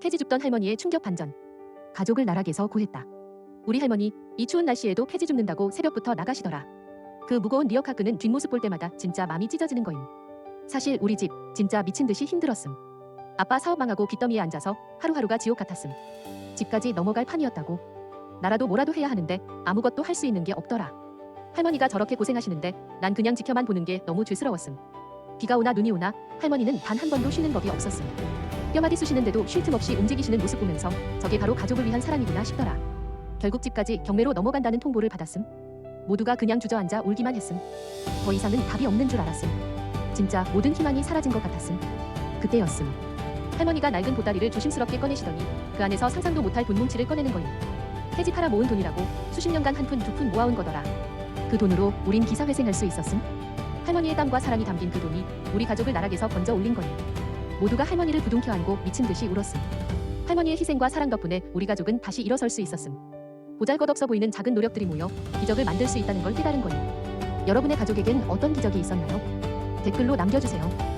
폐지 줍던 할머니의 충격 반전. 가족을 나락에서 구했다. 우리 할머니 이 추운 날씨에도 폐지 줍는다고 새벽부터 나가시더라. 그 무거운 리어카 끄는 뒷모습 볼 때마다 진짜 마음이 찢어지는 거임. 사실 우리 집 진짜 미친 듯이 힘들었음. 아빠 사업 망하고 빚더미에 앉아서 하루하루가 지옥 같았음. 집까지 넘어갈 판이었다고. 나라도 뭐라도 해야 하는데 아무것도 할 수 있는 게 없더라. 할머니가 저렇게 고생하시는데 난 그냥 지켜만 보는 게 너무 죄스러웠음. 비가 오나 눈이 오나 할머니는 단 한 번도 쉬는 법이 없었음. 뼈마디 쑤시는데도 쉴 틈 없이 움직이시는 모습 보면서 저게 바로 가족을 위한 사랑이구나 싶더라. 결국 집까지 경매로 넘어간다는 통보를 받았음. 모두가 그냥 주저앉아 울기만 했음. 더 이상은 답이 없는 줄 알았음. 진짜 모든 희망이 사라진 것 같았음. 그때였음. 할머니가 낡은 보따리를 조심스럽게 꺼내시더니 그 안에서 상상도 못할 돈 뭉치를 꺼내는 거임. 폐지 팔아 모은 돈이라고 수십 년간 한 푼 두 푼 모아온 거더라. 그 돈으로 우린 기사회생할 수 있었음. 할머니의 땀과 사랑이 담긴 그 돈이 우리 가족을 나락에서 건져 올린 거임. 모두가 할머니를 부둥켜 안고 미친 듯이 울었음. 할머니의 희생과 사랑 덕분에 우리 가족은 다시 일어설 수 있었음. 보잘것없어 보이는 작은 노력들이 모여 기적을 만들 수 있다는 걸 깨달은 거임. 여러분의 가족에겐 어떤 기적이 있었나요? 댓글로 남겨주세요.